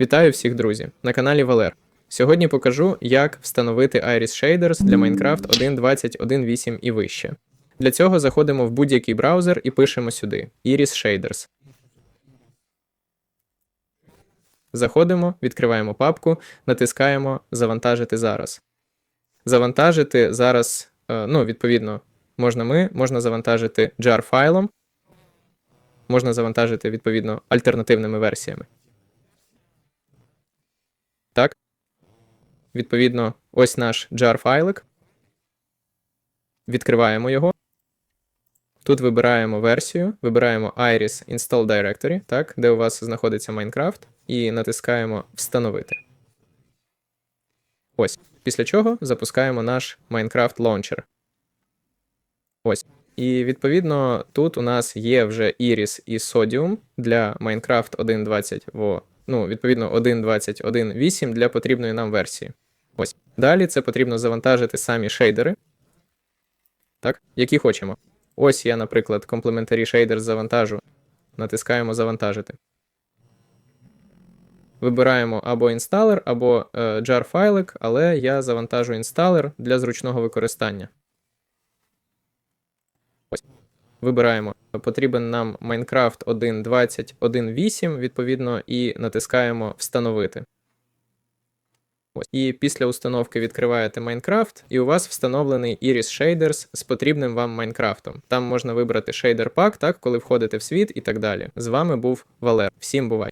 Вітаю всіх, друзі! На каналі Валер. Сьогодні покажу, як встановити Iris Shaders для Minecraft 1.20, 1.8 і вище. Для цього заходимо в будь-який браузер і пишемо сюди Iris Shaders. Заходимо, відкриваємо папку, натискаємо Завантажити зараз. Завантажити зараз, е, ну, відповідно, можна ми, можна завантажити jar файлом, можна завантажити, відповідно, альтернативними версіями. Так. Відповідно, ось наш jar файлик. Відкриваємо його. Тут вибираємо версію, вибираємо Iris Install Directory, так, де у вас знаходиться Minecraft, і натискаємо Встановити. Ось. Після чого запускаємо наш Minecraft Launcher. Ось. І відповідно тут у нас є вже Iris і Sodium для Minecraft 1.20 во, ну, відповідно 1.21.8 для потрібної нам версії. Ось. Далі це потрібно завантажити самі шейдери, так, які хочемо. Ось я, наприклад, комплементарі шейдер завантажу. Натискаємо Завантажити. Вибираємо або інсталер, або е, jar файлик, але я завантажу інсталер для зручного використання. Ось. Вибираємо. Потрібен нам Minecraft 1.20, 1.8, відповідно, і натискаємо Встановити. Ось. І після установки відкриваєте Minecraft, і у вас встановлений Iris Shaders з потрібним вам Майнкрафтом. Там можна вибрати шейдер пак, так, коли входите в світ і так далі. З вами був Валер. Всім бувай!